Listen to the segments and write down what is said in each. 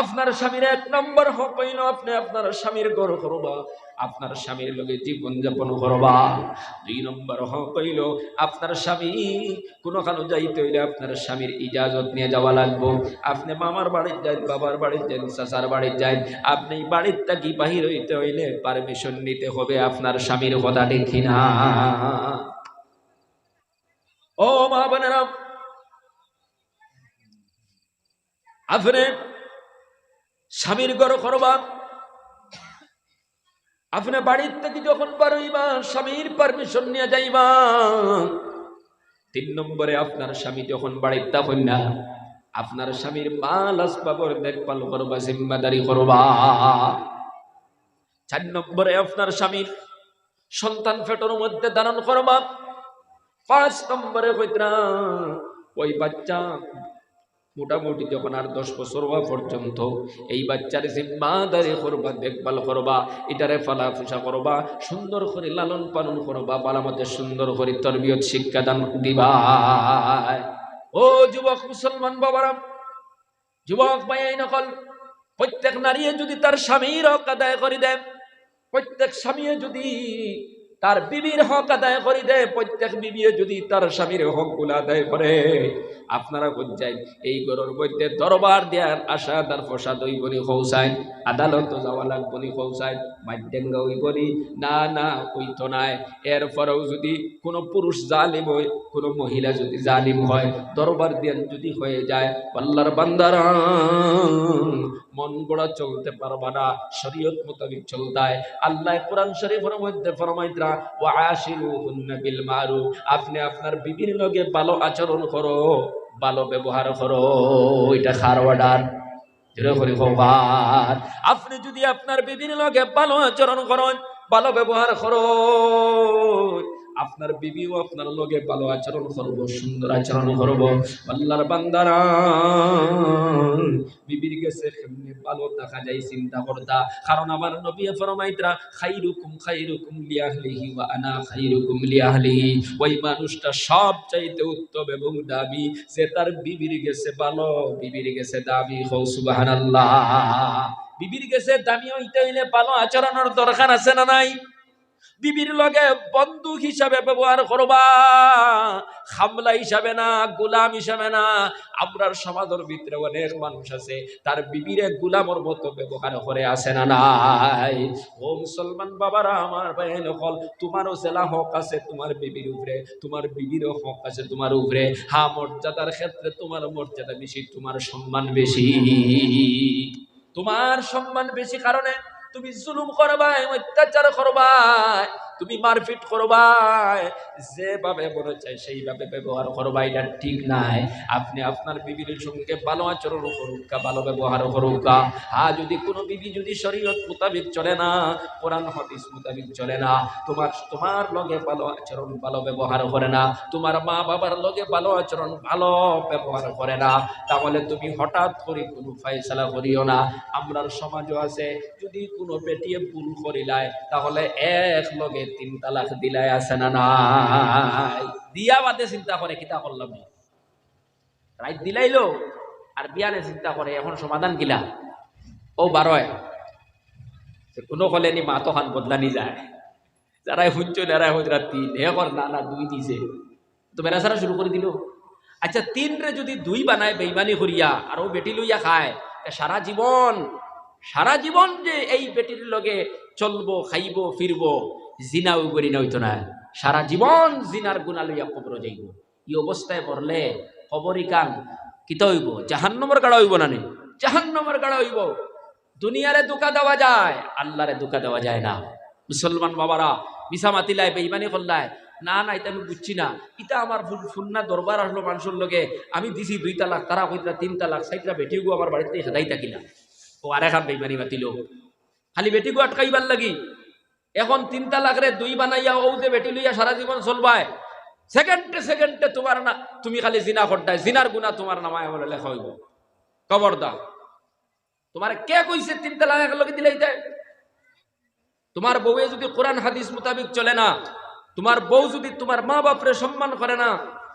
আপনার স্বামীর এক নম্বর হক হইল আপনি আপনার স্বামীর গড় করবা। আপনার স্বামীর লগে জীবন যাপন করবা। দুই নম্বর হইল আপনার স্বামী, কোনোখানে যাইতে হইলে আপনার স্বামীর ইজাজত নিয়ে যাওয়া লাগবো। আপনি মামার বাড়ির যান, বাবার বাড়ির যান, চাচার বাড়ির যান। আপনি বাড়ির থাকি বাহির হইতে হইলে পারমিশন নিতে হবে আপনার স্বামীর কথা দেখি না। ও মা বোনেরা, আপনি স্বামীর গড় করবা আপনি বাড়ির থেকে যখন বারইবা স্বামীর পারমিশন নিয়ে যাইবা। তিন নম্বরে আপনার স্বামী যখন বাড়ির তখন না আপনার স্বামীর মাল আসবাবর দেখভাল করবা, জিম্মাদারি করবা। চার নম্বরে আপনার স্বামীর সন্তান ফেটোর মধ্যে ধারণ করবা। পাঁচ নম্বরে কইতরা, ওই বাচ্চা মোটামুটি যখন আর দশ বছর হওয়া পর্যন্ত এই বাচ্চার জিম্মাদারি করবা, দেখভাল করবা, এটারে ফালা ফুসা করবা, সুন্দর করে লালন পালন করবা বালামতে সুন্দর করে তরবিয়ত শিক্ষাদান দিবা। ও যুবক মুসলমান বাবারা যুবক ভাই নকল, প্রত্যেক নারী যদি তার স্বামীর হক আদায় করে দেয়, প্রত্যেক স্বামী যদি তার বিবির হক আদায় করে দেয়। প্রত্যেক বিবি যদি তার স্বামীর হকগুলো আদায় করে, আপনারা বুঝছেন, এই গরুর মধ্যে দরবার দেওয়ার আশা, তার প্রসাদ ওই বনি খৌসায় আদালত যাওয়া লাগবনি খৌসায় মাধ্যেঙ্গা ওই বনি, না না, ওই তো নাই। এরপরেও যদি কোনো পুরুষ জালিম হয়, কোনো মহিলা যদি জালিম হয়, দরবার দেন যদি হয়ে যায় পাল্লার বান্দারা মন গড়া চলতে পারবা না, শরীয়ত মোতাবিক চলতায় আল্লাহ কোরআন শরীফের মধ্যে ফরমাইতরা ওয়া আশিরুহুন্না বিল আপনি আপনার বিবির লগে ভালো আচরণ করো, ভালো ব্যবহার করো এটা খার আপনি যদি আপনার বিবির লগে ভালো আচরণ করেন, ভালো ব্যবহার করো আপনার বিবিও আপনার লগে ভালো আচরণ করব, সুন্দর আচরণ করব। আল্লাহর বান্দারা, বিবির গেছে কেমনে ভালো, দেখা যায়, চিন্তা করতা। কারণ আমার নবী ফরমাইতরা, খাইরুকুম খাইরুকুম লিয়াহলিহি ওয়া আনা খাইরুকুম লিয়াহলিহি ওই মানুষটা সব চাইতে উত্তম এবং দাবি যে তার বিবির গেছে ভালো, বিবির গেছে দাবি হৌ সুবহানাল্লাহ। বিবির গেছে দামি হইতে হইলে ভালো আচরণের দরকার আছে না নাই? বিবির লগে বন্দুক হিসাবে ব্যবহার করবা, খামলা হিসাবে না, গোলাম হিসাবে না। আমরার সমাজের ভিতরে অনেক মানুষ আছে, তার বিবিরে গোলামর মতো ব্যবহার করে আসে না নাই? ও মুসলমান বাবারা, আমার ভাই নকল, তোমারও জেলা হক আছে, তোমার বিবির উপরে, তোমার বিবিরও হক আছে তোমার উপরে। হা, মর্যাদার ক্ষেত্রে তোমার মর্যাদা বেশি, তোমার সম্মান বেশি। তোমার সম্মান বেশি কারণে তুমি জুলুম করবাই অত্যাচার করবাই। তুমি মারপিট করবাই যেভাবে মনে চাই সেইভাবে ব্যবহার করবা, এটা ঠিক নাই। আপনি আপনার বিবির সঙ্গে ভালো আচরণ করুকা ভালো ব্যবহার করুকা আর যদি কোনো বিবি যদি শরীয়ত মোতাবিক চলে না, কোরআন, হাদিস মোতাবিক চলে না, তোমার তোমার লগে ভালো আচরণ, ভালো ব্যবহার করে না, তোমার মা বাবার লগে ভালো আচরণ, ভালো ব্যবহার করে না, তাহলে তুমি হঠাৎ করে কোনো ফাইসলা করিও না। আমরার সমাজও আছে, যদি কোনো বেটিয়ে ভুল করিলায়, তাহলে এক লগে তিন তালাক দিলাই আছে না নাই? দিয়া বাদে চিন্তা করে, কিতা করলাম দিলাইলো, আর চিন্তা করে, এখন সমাধান কিলা? ও বারোয় কোনো হলে নি মাতো বদলানি যায়। যারাই যারাই হজরা তিন, হে কর না না দুই দিছে। তো বেড়াছাড়া শুরু করে দিল। আচ্ছা তিন রে যদি দুই বানায় বেইমানি করিয়া আর ও বেটি লইয়া খায় সারা জীবন সারা জীবন যে এই বেটির লগে চলবো, খাইব ফিরব জিনা ওই করি না। না সারা জীবন জিনার গুণা লইয়া কবর যাইব। এই অবস্থায় পড়লে কবরই কান কিতা হইব? জাহান্নমর গাড়া হইব না নে? জাহান্নমর গাড়া হইব। দুনিয়ারে দুকা দেওয়া যায়, আল্লাহরে দুকা দেওয়া যায় না। মুসলমান বাবারা মিশা মাতিলায় বেইমানি করলায়। না না, এটা আমি বুঝছি না। ইটা আমার ফুন্না দরবার আসলো মানুষের লগে। আমি দিছি দুই তালাক, তারা কইতরা তিন তালাক সাইতরা বেটিও গো আমার বাড়িতে হেদাই থাকিলা ও আর এখন বেইমানি মাতিল খালি বেটি গো আটকাইবার লাগি। এখন তিন তালাক রে, দুই বানাইয়া ও যে বেটি লইয়া সারা জীবন চলবায়। সেকেন্ডে সেকেন্ডে তোমার না, তুমি খালি জিনা করতায় জিনার গুণা তোমার নামায় বলে লেখা হইব। খবরদার। তোমার কে কইছে তিন তালাক একলগে দিলাইতে তোমার বউয়ে যদি কোরআন, হাদিস মোতাবিক চলে না, তোমার বউ যদি তোমার মা বাপরে সম্মান করে না,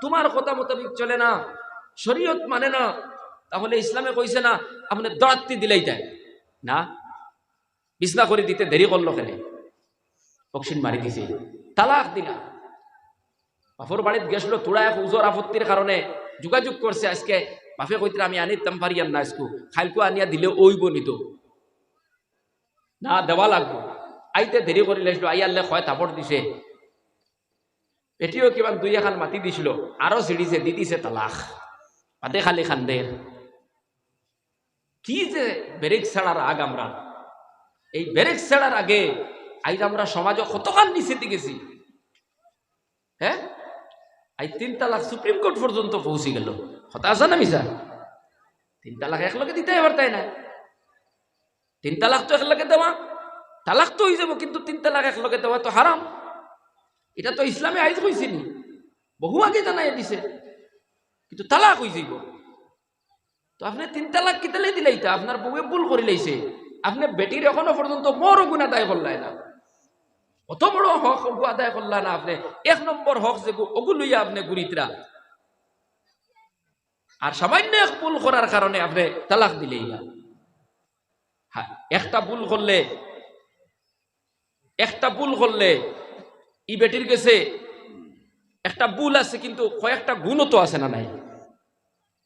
তোমার কথা মোতাবিক চলে না, শরীয়ত মানে না, তাহলে ইসলামে কইছে না, আপনি দরাত্তি দিলেই দেয় না? বিছনা করে দিতে দেরি করল কেন? অক্সিন মারি দিছে। তালাক দিলা। বাপর বাড়িতে গেছিল তোরা এক উজোর আপত্তির কারণে যোগাযোগ করছে আজকে বাপে কইতে আমি আনিতাম পারি আর না আজকু খাইলকু আনিয়া দিলে ওইব নিত না দেওয়া লাগবো। আইতে দেরি করে লাইছিল আই আল্লে হয় থাপড় দিছে। এটিও কিমান দুই এখান মাতি দিছিল। আরও সিঁড়িছে দি দিছে তালাক। পাতে খালি খান্দের কি যে ব্রেক ছাড়ার আগ আমরা। এই ব্রেক ছাড়ার আগে আইজ আমরা সমাজে কতখান নিচেতে গেছি। হ্যাঁ? আই তিন তালাক সুপ্রিম কোর্ট পর্যন্ত পৌঁছে গেল। কথা আছে না মিসা তিন তালাক একলগে দিতে এবার তাই না? তিন তালাক তো একলগে দেওয়া, তালাক তো হয়ে যাব, কিন্তু তিন তালাক একলগে দেওয়া তো হারাম। এটা তো ইসলামে আইজ কইছিনি বহু আগে জানাই দিছে, কিন্তু তালাক হয়ে যাইব। তো আপনি তিন তালাক কিতালে দিলেই তা আপনার বউয়ে ভুল করে লাইছে আপনি বেটির এখনও পর্যন্ত মর গুণা আদায় করলাই না। অত বড় হক ওগু আদায় করলা না আপনি? এক নম্বর হক যে ওগু লইয়া আপনি গুরিতরা আর সামান্য এক ভুল করার কারণে আপনি তালাক দিলেই না। হ্যাঁ একটা ভুল করলে, একটা ভুল করলে ই বেটির গেছে একটা ভুল আছে, কিন্তু কয়েকটা গুণও তো আছে না নাই।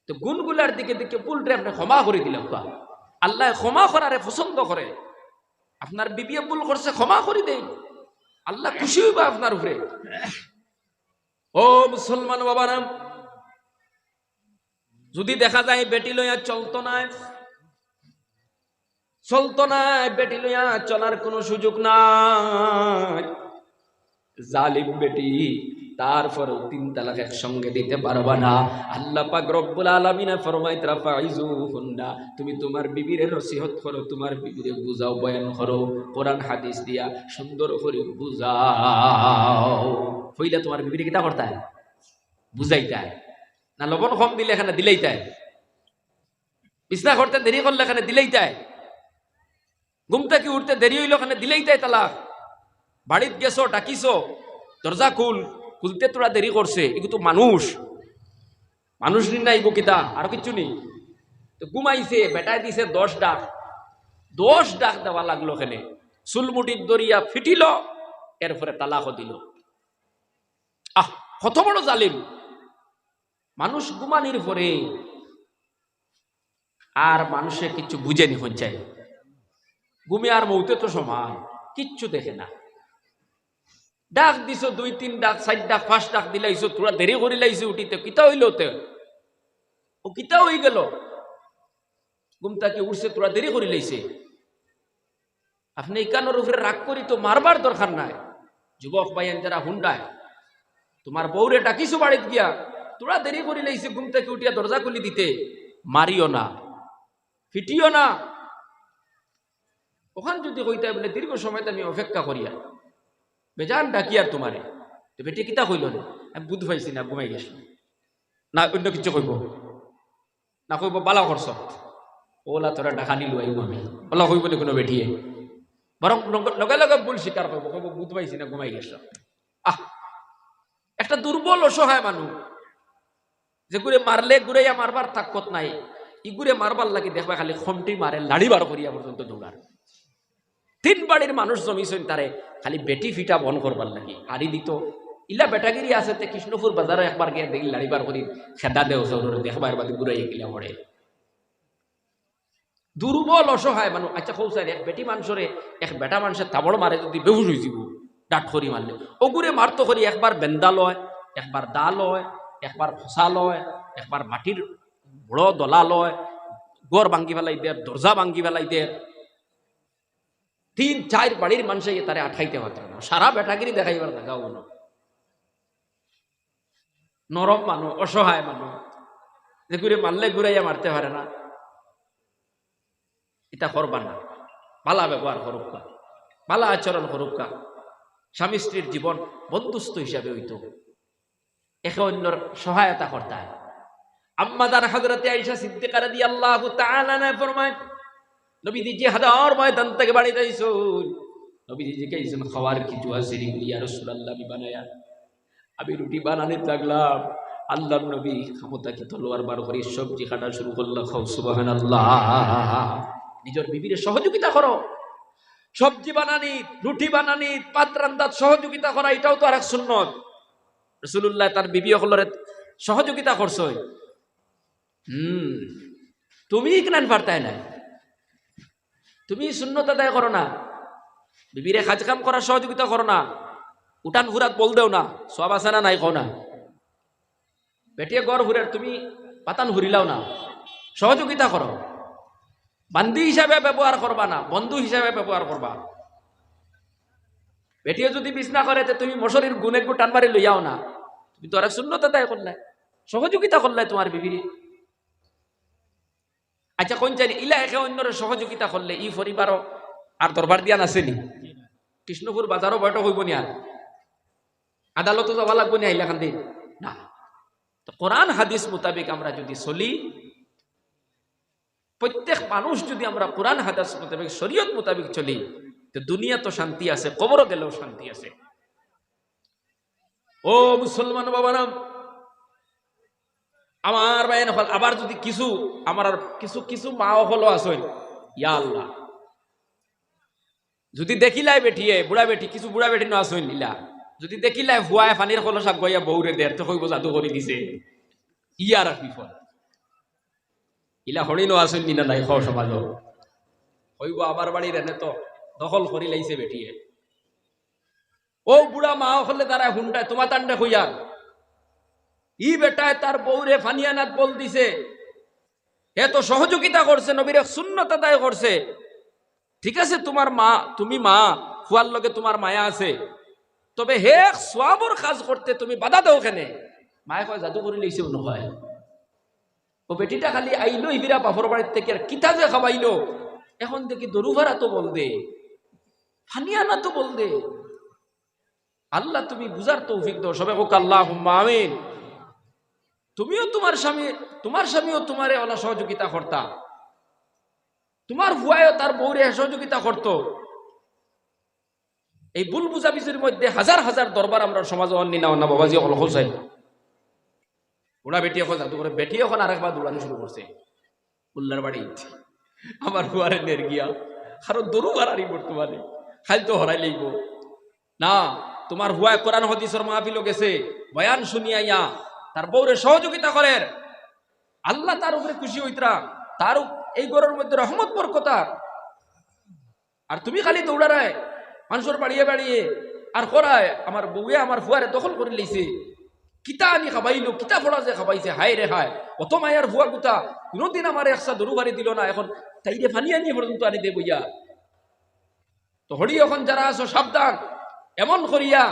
তো গুণগুলার দিকে দিকে ভুলটা আপনি ক্ষমা করে দিলাম কা আল্লাহ ক্ষমা করারে পছন্দ করে। আপনার বিবিএ ভুল করছে, ক্ষমা করে দেই। আল্লাহ খুশি হইবা আপনার উপরে। ও মুসলমান বাবারাম যদি দেখা যায় বেটি লইয়া চলতো না চলতো না, বেটি লইয়া চলার কোনো সুযোগ নাই। জালিম বেটি তারপরেও তিন তালাক একসঙ্গে দিতে পারবা না। আল্লাহ পাক রব্বুল আলামিনা ফরমাইত রাফাইজু হুন্না তুমি তোমার বিবিরে নসিহত করো, তোমার বিবিরে বুঝাও, বয়ান করো, কোরআন, হাদিস দিয়া সুন্দর করে বুঝাও। হইলে তোমার বিবিরে কিটা করতায়? বুঝাইতায়। না লবণ কম দিলে এখানে দিলেই তাই বিছনা করতে দেরি করলে এখানে দিলেই তাই ঘুমটা কি উঠতে দেরি হইল এখানে দিলেই তাই তালাক। বাড়িত গেছো, ডাকিছো, দরজা খুল। খুলতে তোরা দেরি করছে এগুলো তো মানুষ। মানুষ নি না ইগো কিতা আরও কিচ্ছু নেই। তো ঘুমাইছে, বেটায় দিছে দশ ডাক। দশ ডাক দেওয়া লাগল এখানে চুলমুটির দরিয়া ফিটিল, এরপরে তালাকও দিল। আহ, কত বড় জালিম। মানুষ ঘুমানির পরে আর মানুষে কিছু বুঝেনি পঞ্চায়েত ঘুমে আর মৌতে তো সমান কিচ্ছু দেখে না। ডাক দিছ, দুই, তিন ডাক, চার ডাক, পাঁচ ডাক দিলাইছো, তোরা দেরি করে লাইছো উঠিতে, কিতা হইল তে ও কিতা হয়ে গেল? ঘুমটাকে উঠছে, তোরা দেরি করে লাইছে? আপনি ইকানোর উপরে রাগ করি তো মারবার দরকার নাই। যুবক ভাইয়ান যারা হুন্ডায়, তোমার বউরে ডাকিছো বাড়িত গিয়া, তোরা দেরি করে লাইছে ঘুম থেকে উঠিয়া দরজা খুলি দিতে? মারিও না, ফিটিও না। ওখান যদি কইতে বলে, দীর্ঘ সময় আমি অপেক্ষা করিয়া। বেজান ডাকি আর তোমারে? তো বেটি কিতা কইল না? আমি বুধ পাইছি না, ঘুমাই গেছি। না, অন্য কিছু কইব। না কইব বালা করছ ওলা তোরা ডাকা নিলু আইব আমি। ওলা কইব না কোনো বেটিয়ে? বরং লগে লগে ভুল স্বীকার করব কইব বুধ পাইছি না, ঘুমাই গেছ। আহ! একটা দুর্বল অসহায় মানুষ যে গুড়ে মারলে গুড়াইয়া মারবার তাকত নাই। ইগুরে মারবার লাগে দেখবা খালি খমটি মারে লাড়ি বার করিয়া পর্যন্ত দৌড়ার তিন বাড়ির মানুষ জমিছেন তারে, খালি বেটি ফিটা বন করবার লাগি। হারি দিত, ইলা বেটাগিরি আছে তে কৃষ্ণপুর বাজারে একবার গিয়ে দেখি লাড়ি বার করি খেদা দেও দেখবার বাদে গুড়াই গিলা পড়ে দুর্বল অসহায় মানুষ আচ্ছা কৌশাই এক বেটি মানুষরে এক বেটা মানুষের তাবড় মারে যদি বেহুশ হয়ে যাব ডাট করি মারলে ওগুরে মারতো করি একবার বেন্দা লয় একবার দা লয় একবার ফসা লয় একবার মাটির বড় দলা লয়, গড় ভাঙ্গি ফেলাই দে দরজা ভাঙ্গি ফেলাই দে তিন, চার বাড়ির মানুষে তারে আঠাইতে পারত না। সারা বেটাগিরি দেখাইবার দেখাও না। নরম মানুষ, অসহায় মানুষ। যে ঘুরে মারলে ঘুরাইয়া মারতে পারে না। এটা করবা না। পালা ব্যবহার করুকা পালা আচরণ করুকা স্বামী স্ত্রীর জীবন বন্ধুস্থ হিসাবে হইতো। একে অন্যর সহায়তা করতে হয়। আম্মাদার হজরতে আইসা সিদ্দিকা রাদিয়াল্লাহু তাআলা না ফরমায় নবীজি যে হাজার ময়দান থেকে বাড়ি যাইছো। নবীজি যে কেছেন খাওয়ার কিছু আছে ইয়া রাসূলুল্লাহ, আমি বানায়া, আমি রুটি বানাতে লাগলাম আল্লাহ নবী ক্ষমতা কি তলোয়ার বার করে সবজি কাটা শুরু করল, খাও সুবাহান আল্লাহ নিজের বিবির সহযোগিতা করো। সবজি বানানি, রুটি বানানি, পাত রান্দাত সহযোগিতা করা, এটাও তো আর এক সুন্নত। রসুল্লাহ তার বিবি সকলের সহযোগিতা করছ। হুম তুমি কেন পারতাই না তুমি শূন্যতা দায় করো না। বিবিরে কাজ কাম করার সহযোগিতা করো না। উঠান ঘুরাত বল দেও না। সব আছে না নাই কও না। বেটিয়ে গড় ঘুরার তুমি পাতান ঘুরিলাও না। সহযোগিতা করো। বান্দি হিসাবে ব্যবহার করবা না। বন্ধু হিসাবে ব্যবহার করবা। বেটিয়ে যদি বিছনা করে তুমি মশরির গুণে গু টান মারি লইয়াও না। তুমি তো আর শূন্যতা দায় করলে। সহযোগিতা করলে তোমার বিবিরে। আচ্ছা কোন জানি ইলা একে অন্যরে সহযোগিতা করলে, ই পরিবারও আর দরবার দিয়া নাছেনি। কৃষ্ণপুর বাজারও বয়টা হইব নি আর আদালতও যাবা লাগবো নি আইলা খান না। তো কোরআন, হাদিস মোতাবেক আমরা যদি চলি, প্রত্যেক মানুষ যদি আমরা কোরআন, হাদিস মোতাবেক, শরীয়ত মোতাবেক চলি, তো দুনিয়া তো শান্তি আছে, কবরও গেলেও শান্তি আছে। ও মুসলমান বাবারাম আমার বাইন হল, আবার যদি কিছু, আমার আর কিছু কিছু মা হলো আসইন ইয়া আল্লাহ। যদি দেখিলাই বেঠিয়ে বুড়া বেটি কিছু বুড়া বেটি আসইন ইলা যদি দেখিলাই হুয়ায় ফানির কলসাক গইয়া বৌরে দের তো কইব জাদু করে দিছে। ইয়া আর বিফল ইলা হরি হরিণ আসইন নিনা নাই খাও সমাজ হইব আমার বাড়ির এনে তো দখল করি লাইছে বেটিয়ে ও বুড়া মা হলে তারা হুন্ডায় তোমার তান্ডে হইয়ার ই বেটায় তার বউরে ফানিয়ানাত বল দিছে। এ তো সহযোগিতা করছে, নবীর শূন্যতা দায় করছে। ঠিক আছে, তোমার মা, তুমি মা ফুয়ার লগে তোমার মায়া আছে। তবে হে সোয়াবর কাজ করতে তুমি বাধা দাও কেনে? মায়ে কয়, জাদু করে লইছে নহয় ও বেটিটা খালি আইলো ইবিরা বাপর বাড়ির থেকে আর কিতা যে খাবাইলো এখন দেখি দরু ভাড়া তো বল দে, ফানিয়ানা তো বল দে। আল্লাহ তুমি বুঝার তৌফিক দাও সবাই হোক আল্লাহ আমিন। তুমিও তোমার স্বামী, তোমার স্বামীও তোমারে ওলা সহযোগিতা করতা তোমার ভুয়ায়ও তার বউরে সহযোগিতা করত এই ভুল বুঝাবুঝির মধ্যে হাজার হাজার দরবার আমরা সমাজে অন্যি না বাবাজি অকল হোসাই ওরা বেটি এখন জাদু করে বেটি এখন আরেকবার দৌড়ানো শুরু করছে উল্লার বাড়ি আমার হুয়ারে নের গিয়া কারণ দরু হারারি বর্তমানে খালি তো হরাই লইব না তোমার হুয়ায় কোরআন হদিসর মাহফিল গেছে। বয়ান শুনিয়াইয়া তার বউরে সহযোগিতা করেন। আল্লাহ তার উপরে খুশি হইতরা। তার এই গরের মধ্যে রহমত, বরকতা আর। তুমি খালি দৌড়ারায়, মানুষের বাড়িয়ে বাড়িয়ে আর করায়, আমার বউয়ে আমার ফুয়ারে দখল করে লইছে। কিতা আনি খাবাইলো, কিতা ফোড়া যে খাবাইছে, হায় রে হায়। অত মায়ার ভুয়া গুতা। কোনোদিন আমার একসা দরু বাড়ি দিল না, এখন তাইরে ফানি আনি পর্যন্ত আনি দে বইয়া। তো হরি এখন যারা আছো, সাবধান। এমন করিয়া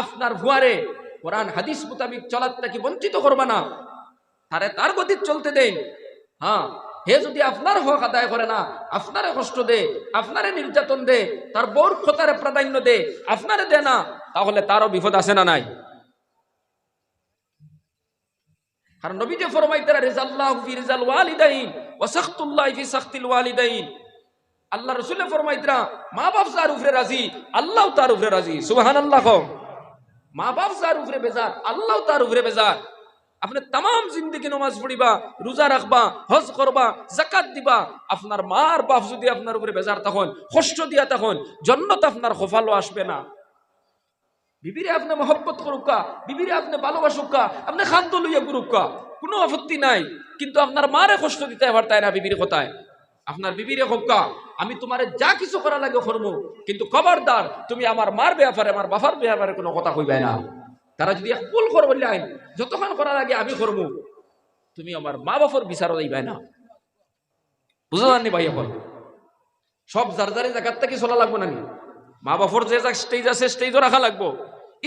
আপনার ভুয়ারে কোরআন, হাদিস মোতাবিক চলার তাকে বঞ্চিত করবা না? তারে তার গতির চলতে দেন। হ্যাঁ হে যদি আপনার হক আদায় করে না, আপনারে কষ্ট দে, আপনারে নির্যাতন দে, তার বউর ক্ষতারে প্রাধান্য দে, আপনারে দে না, তাহলে তারও বিপদ আছে না নাই? কারণ নবী যে ফরমাইতারা রিজাল্লাহ ফি রিজাল ওয়ালিদাইন ফি সাখতিল ওয়ালিদাইন। আল্লাহ রসুলে ফরমাইতরা মা বাপ যার উপরে রাজি, আল্লাহ তার উপরে রাজি। সুবহানাল্লাহ কম মা বাপ যার উপরে বেজার, আল্লাহ তার উপরে বেজার। আপনি তাম জিন্দগি নমাজ পড়িবা, রোজা রাখবা, হজ করবা জাকাত দিবা, আপনার মার বাপ যদি আপনার উপরে বেজার তখন, কষ্ট দিয়া তখন, জন্নত আপনার খোফালো আসবে না। বিবিরে আপনি মহব্বত করুকা বিবিরে আপনি ভালোবাসুকা আপনি খান্ত লইয়া গুরুকা কোনো আপত্তি নাই। কিন্তু আপনার মারে কষ্ট দিতে পারতায় না বিবির কথায়? আপনার বিবিরে হোকা আমি তোমারে যা কিছু করা লাগে করব। কিন্তু খবরদার, তুমি আমার মার ব্যাপারে আমার বাবার ব্যাপারে কোনো কথা কইবে না। তারা যদি ভুল করব আইন যতক্ষণ করা লাগে আমি করব। তুমি আমার মা বাপর বিচারও দিবে না। বুঝতে পারেননি ভাই এখন? সব যার যারে জায়গার থেকে চলা লাগবো নানি মা বাপর যে স্টেজ আছে স্টেজও রাখা লাগবো।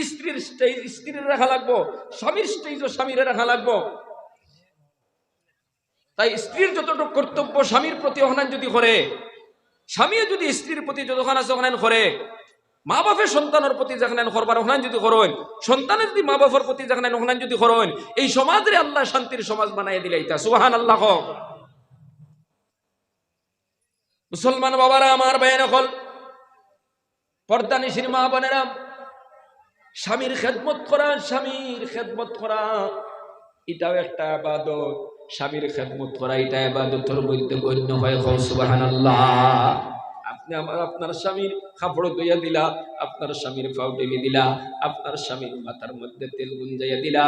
স্ত্রীর স্টেজ স্ত্রীর রাখা লাগবো। স্বামীর স্টেজও স্বামীর রাখা লাগবো। তাই স্ত্রীর যতটুকু কর্তব্য, স্বামীর প্রতি অহনান যদি করে স্বামীও যদি স্ত্রীর প্রতি যতক্ষণ আছে করে মা বাপের সন্তানের প্রতি যেখানে করবার অহনান যদি করেন সন্তানের যদি মা বাপের প্রতি যেখানে অহনান যদি করেন এই সমাজে আল্লাহ শান্তির সমাজ বানাই দিলে এটা সুহান আল্লাহ। মুসলমান বাবারা, আমার ভাইয়ের হল পর্দা নিশির মা বোনেরা, স্বামীর খেদমত করা, স্বামীর খেদমত করা, এটাও একটা আবাদত স্বামীর খেদমত করা, এটা আবাদতের মধ্যে গণ্য হয়। আপনি আমার, আপনার স্বামীর কাপড় ধুইয়া দিলা, আপনার স্বামীর পাও টেনে দিলা, আপনার স্বামীর মাথার মধ্যে তেল গুঞ্জাইয়া দিলা,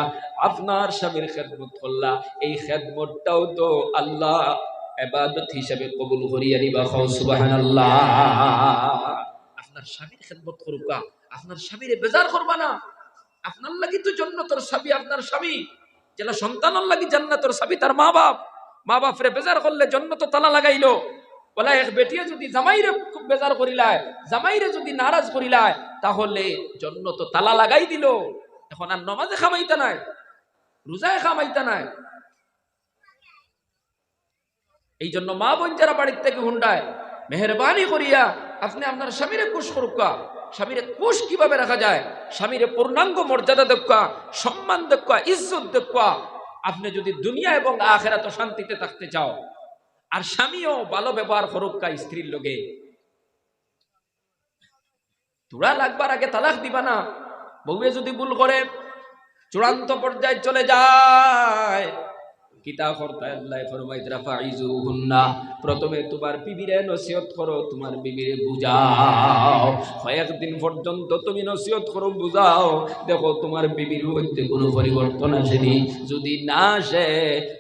আপনার স্বামীর খেদমত করলা। এই খেদমতটাও তো আল্লাহ এবাদত হিসাবে কবুল করিয়া নিবা। খাও সুবহানাল্লাহ। আপনার স্বামীর খেদমত করুকা আপনার স্বামীরে বেজার করবা না? আপনার লাগি তো জন্নতর স্বামী, আপনার স্বামী। যেটা সন্তানের লাগি জান্নাতর স্বামী তার মা বাপ। মা বাপরে বেজার করলে জন্নত তালা লাগাইলো। বলা এক বেটিয়ে যদি জামাইরে খুব বেজার করিলায়, জামাইরে যদি নারাজ করিলায়, তাহলে জন্য তো তালা লাগাই দিল। এখন আর নমাজে খামাইতা নাই, রোজায় খামাইতা নাই। এই জন্য মা বোন যারা বাড়ির থেকে হুন্ডায়, মেহরবানি করিয়া আপনি আপনার স্বামীরে কুশ করুকা স্বামীরে কুশ কীভাবে রাখা যায়? স্বামীরে পূর্ণাঙ্গ মর্যাদা দেখা সম্মান দেখা ইজ্জত দেখা আপনি যদি দুনিয়া এবং আখেরাত শান্তিতে থাকতে চাও, আর স্বামীও ভালো ব্যবহার করুকা স্ত্রীর লোকে তোরা লাগবার আগে তালাক দিবা না। বউয়ে যদি ভুল করে, চূড়ান্ত পর্যায়ে চলে যায়। কিতা করতায় আল্লাহ ফরমাইত রাফাইজুহুন্না প্রথমে তোমার বিবিরে নসিহত করো তোমার বুঝাও কয়েকদিন পর্যন্ত তুমি নসিহত করো বুঝাও দেখো তোমার কোনো পরিবর্তন আসেনি। যদি না আসে,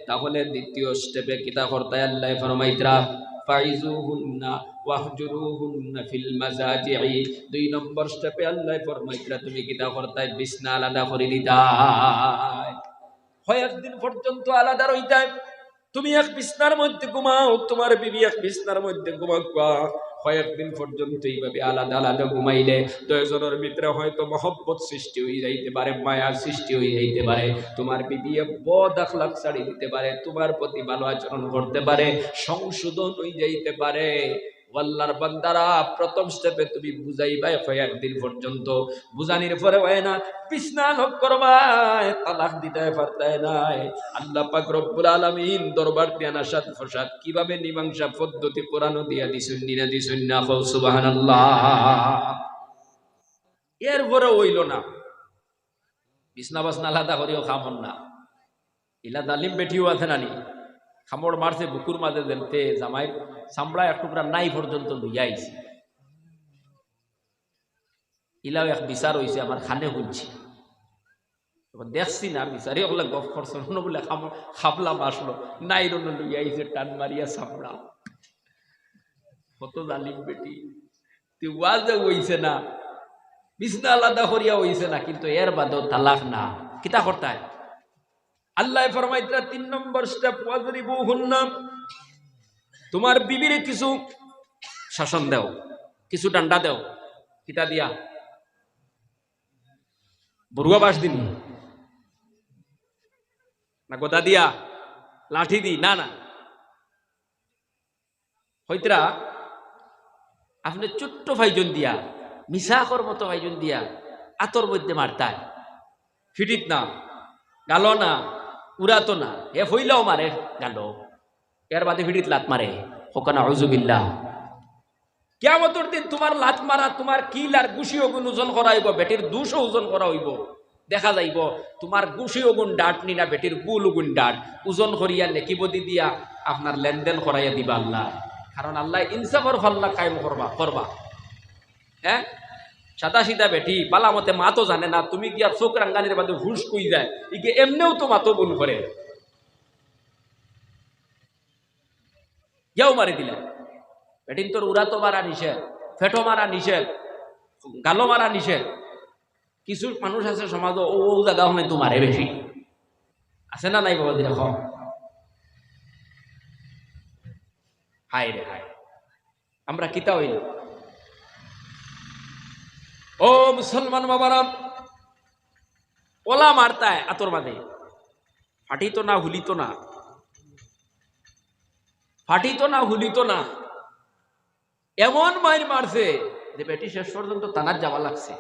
তাহলে দ্বিতীয় স্টেপে কিতা করতায় আল্লাহ ফরমাইতরা ফাইজুহুন্না দুই নম্বর স্টেপে আল্লাহ ফরমাইতরা তুমি কিতা করতায় বিছনা আলাদা করে দিতাই কয়েকদিন পর্যন্ত আলাদা রইতাই তুমি এক বিছনার মধ্যে ঘুমাও, তোমার বিবি এক বিছনার মধ্যে ঘুমাকা কয়েকদিন পর্যন্ত এইভাবে আলাদা আলাদা ঘুমাইলে দুজনের ভিতরে হয়তো মহব্বত সৃষ্টি হয়ে যাইতে পারে মায়া সৃষ্টি হয়ে যাইতে পারে। তোমার বিবি বদ আখলাক ছাড়ি দিতে পারে, তোমার প্রতি ভালো আচরণ করতে পারে, সংশোধন হয়ে যাইতে পারে। আল্লাহর বান্দারা, প্রথম স্টেপে তুমি বুঝাইবাই কয়েকদিন পর্যন্ত। বুঝানির পরে হয় না বিছনা লোক করবাই তালাক দিতে পারতায় নাই। আল্লাহ পাক রব্বুল আলামিন দরবার দিয়া নাসাদ ফসাদ। কীভাবে মীমাংসা পদ্ধতি কোরআন দিয়া দিছুন নিনা দিছুন না কও সুবহানাল্লাহ। এর পরে হইল না। বিছনা বাসনা আলাদা করিও খামন না। ইলা দালিম বেটিও আছে নানি খামড় মারছে, বুকুর মাঝে দেলতে জামাই চামড়া এক টুকরা নাই পর্যন্ত লইয়া আইছে। ইলাও এক বিচার হইছে আমার খানে শুনছি। দেখছি না বিচারি ওগুলা গপ করছে বলে খাবলাম আসলো নাই রন লইয়া আইছে, টান মারিয়া চামড়া কত জালিম বেটি। তুই ওয়াজে হইছে না, বিছনা আলাদা করিয়া হইছে না, কিন্তু এর বাদেও তালাক না। কিতা করতায় আল্লাহ ফরমাইতরা তিন নম্বর স্টেপ ওয়াজরিবু তোমার বিবিরে কিছু শাসন দেও, কিছু ডান্ডা দেও, কিতা দিয়া। বড়ুয়া বাস দিন। না গোদা দিয়া, লাঠি দি, না না। হইতরা, আপনি ছোট্ট ভাইজন দিয়া মিশাকর মতো ভাইজন দিয়া, আতর মধ্যে মারতায়। ফিটিত না, গালো না। উড়াতো না এ হইলেও মারে, গালো। এর বাদে ভিডিত লাত মারে। হোকানা হজুবিল্লা কেমতর দিন তোমার লাত মারা, তোমার কিল আর গুছি ওগুন ওজন করা হইব বেটির দুশো ওজন করা হইব দেখা যাইব, তোমার গুছি ওগুন ডাট নি না, বেটির গুল ওগুন ডাট ওজন করিয়া নেকিবদি দিয়া আপনার লেনদেন করাইয়া দিবা আল্লাহ। কারণ আল্লাহ ইনসাফর ফাল্লা কায়েম করবা করবা। হ্যাঁ? সাদা সিধা বেটি বালা মতে মা তো জানে না, তুমি কি আর চোখ রাঙ্গানির বাদে হুশ কই যায়। ইকে এমনেও তো মাতো বোন করে ইয়াও মারি দিলে। বেটিন তোর উড়া তো মারা নিষেধ ফেটো মারা নিষেধ গালো মারা নিষেধ কিছু মানুষ আছে সমাজ ও ও হয় তো মারে বেশি আছে না নাই বাবা দিলে হাই রে হাই আমরা কিতা হইল ও মুসলমান বাবারাম ওলা মারতায় আতর মাঝে ফাটিত না, হুলিত না। ফাটিত না, হুলিত না। এমন মায়ের মারছে যে, বেটি শেষ পর্যন্ত তানার যাওয়া লাগছে।